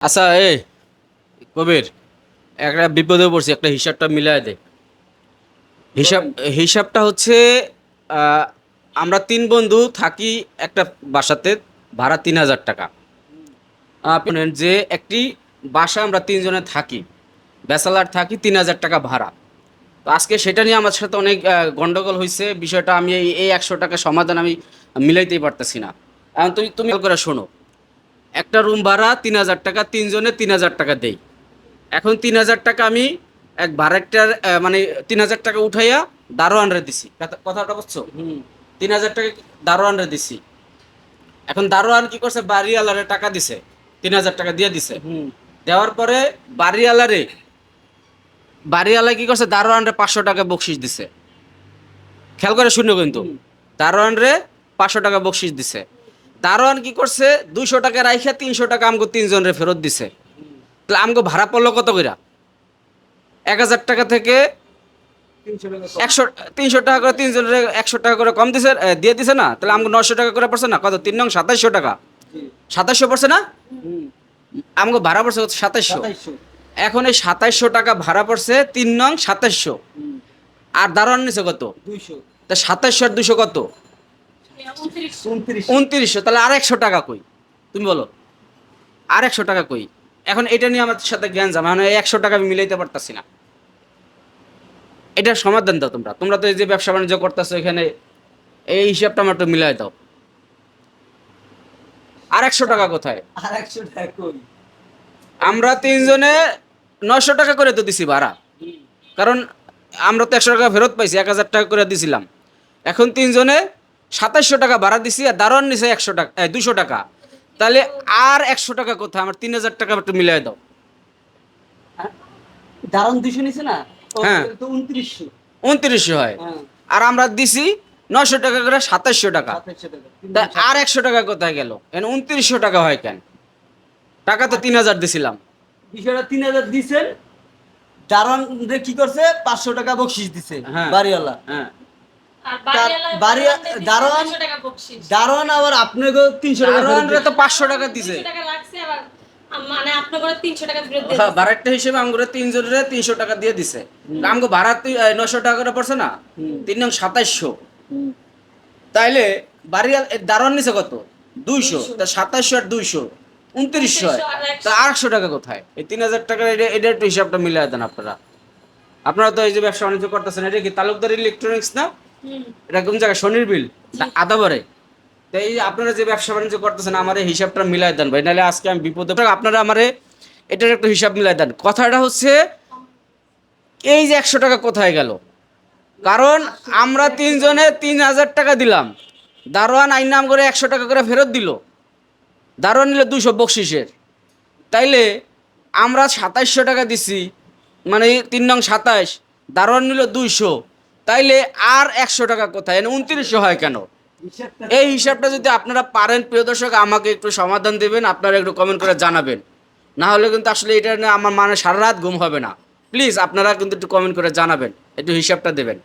আচ্ছা এ কবির, একটা বিপদে পড়ছি, একটা হিসাবটা মিলাই দে। হিসাব, হিসাবটা হচ্ছে আমরা তিন বন্ধু থাকি একটা বাসাতে, ভাড়া তিন হাজার টাকা। যে একটি বাসা আমরা তিনজনে থাকি, ব্যাচেলার থাকি তিন হাজার টাকা ভাড়া। তো আজকে সেটা নিয়ে আমার সাথে অনেক গন্ডগোল হয়েছে বিষয়টা আমি এই একশো টাকা সমাধান আমি মিলাইতেই পারতেছি না। এখন তুমি তুমি করে শোনো একটা রুম ভাড়া তিন হাজার টাকা তিনজনে তিন হাজার টাকা দেই। এখন তিন হাজার টাকা আমি এক ভাড়াটার মানে তিন হাজার টাকা উঠাইয়া দারোয়ানরে দিছি। কথা- কথাটা বুঝছ? তিন হাজার টাকা দারোয়ানরে দিছি। এখন দারোয়ান কি করছে? বাড়িওয়ালারে টাকা দিছে তিন হাজার টাকা দিয়ে দিছে। দেওয়ার পরে বাড়িওয়ালারে বাড়িওয়ালা কি করছে? দারোয়ানরে পাঁচশো টাকা বকশিস দিছে। খেয়াল করে শুনো কিন্তু। দারোয়ানরে পাঁচশো টাকা বকশিস দিছে। দারোয়ান কি করছে? দুইশো টাকা রাইখে তিনশো টাকা আমগো তিনজনের ফেরত দিছে। তাহলে আমগো ভাড়া পড়ল কত কইরা? এক হাজার টাকা থেকে একশো তিনশো টাকা করে তিনজনের একশো টাকা করে কম দিছে দিয়ে দিছে না? তাহলে আমাকে নশো টাকা করে পড়ছে না? কত? তিন নং সাতাইশশো টাকা। সাতাইশশো পড়ছে না? আমাকে ভাড়া পড়ছে সাতাইশশো। এখন এই সাতাইশশো টাকা ভাড়া পড়ছে তিন নং সাতাইশশো। আর দারোয়ান নিছে কত? তা সাতাইশশো আর দুশো কত? উনত্রিশশো। তাহলে আর একশো টাকা কই? তুমি বলো। আর একশো টাকা কই? এখন এটা নিয়ে আমার সাথে জ্ঞান জামা মানে একশো টাকা আমি মিলাইতে পারতাছি না। এটার সমাধান দাও তোমরা। তোমরা তো এই যে ব্যবসা বাণিজ্য করতেছো এখানে এই হিসাবটা আমার একটু মিলাই দাও। আর একশো টাকা কোথায়? আর একশো টাকা কই? আমরা তিনজনে নশো টাকা করে তো দিছি ভাড়া। কারণ আমরা তো একশো টাকা ফেরত পাইছি এক হাজার টাকা করে দিছিলাম। এখন তিনজনে সাতাইশশো টাকা ভাড়া দিছি আর দারোয়ান নিছে একশো টাকা দুশো টাকা। তাহলে আর একশো টাকা কোথায়? আমার তিন হাজার টাকা একটু মিলাই দাও। দারুণ দুশো নিছে না? হ্যাঁ। উনত্রিশশো। উনত্রিশশো হয়। হ্যাঁ। আর আমরা দিছি নশো টাকা করে সাতাশশো টাকা। আর একশো টাকা কোথায় গেল? এখন উনত্রিশশো টাকা হয় কেন? টাকা তো তিন হাজার দিছিলাম। বিষয়টা তিন হাজার দিছেন। দারোয়ান কি করছে? পাঁচশো টাকা বকশিস দিছে হ্যাঁ। বাড়িওয়ালা। হ্যাঁ। দারোয়ান- 200 টাকা বকশিশ। দারোয়ান আবার আপনাকে তিনশো টাকা ফেরত দারোয়ানরা দিছে। তো পাঁচশো টাকা দিছে। 200 টাকা লাগছে আবার আম- মানে আপনার করে 300 টাকা ফেরত দিয়ে হ্যাঁ, ভাড়াটা হিসেবে আমগুলো তিনজনের তিনশো টাকা দিয়ে দিছে। আমগো ভাড়া নশো টাকা করে পড়ছে না? তিন নং সাতাইশশো। তাইলে বাড়ি দারোয়ান নিছে কত? দুইশো। তা সাতাইশশো আর দুইশো। উনত্রিশশো হয়। 2900 আর 100 তা আটশো টাকা কোথায়? এই তিন হাজার টাকার এটা একটু হিসাবটা মিলাই দেন আপনারা। আপনারা তো এই যে ব্যবসা বাণিজ্য করতেছেন এটা কি তালুকদার ইলেকট্রনিক্স না। এটা কোন জায়গায়? শনির বিল? আদাবারে তো এই আপনারা যে ব্যবসা বাণিজ্য করতেছেন আমার এই হিসাবটা মিলাই দেন ভাই নাহলে আজকে আমি বিপদে আপনারা আমারে এটার একটা হিসাব মিলাই দেন। কথাটা হচ্ছে এই যে একশো টাকা কোথায় গেল? কারণ আমরা তিনজনে তিন হাজার টাকা দিলাম। দারোয়ান আইন নাম করে একশো টাকা করে ফেরত দিল। দারোয়ান নিল দুশো বকশিসের তাইলে আমরা সাতাইশশো টাকা দিছি মানে তিন নং সাতাইশ দারোয়ান নিল দুইশো। তাইলে আর একশো টাকা কোথায়? উনত্রিশশো হয় কেন? এই হিসাবটা যদি আপনারা পারেন, প্রিয় দর্শক, আমাকে একটু সমাধান দেবেন, আপনারা একটু কমেন্ট করে জানাবেন। না হলে কিন্তু আসলে এটা আমার মানে সারা রাত ঘুম হবে না। প্লিজ আপনারা কিন্তু একটু কমেন্ট করে জানাবেন, একটু হিসাবটা দেবেন।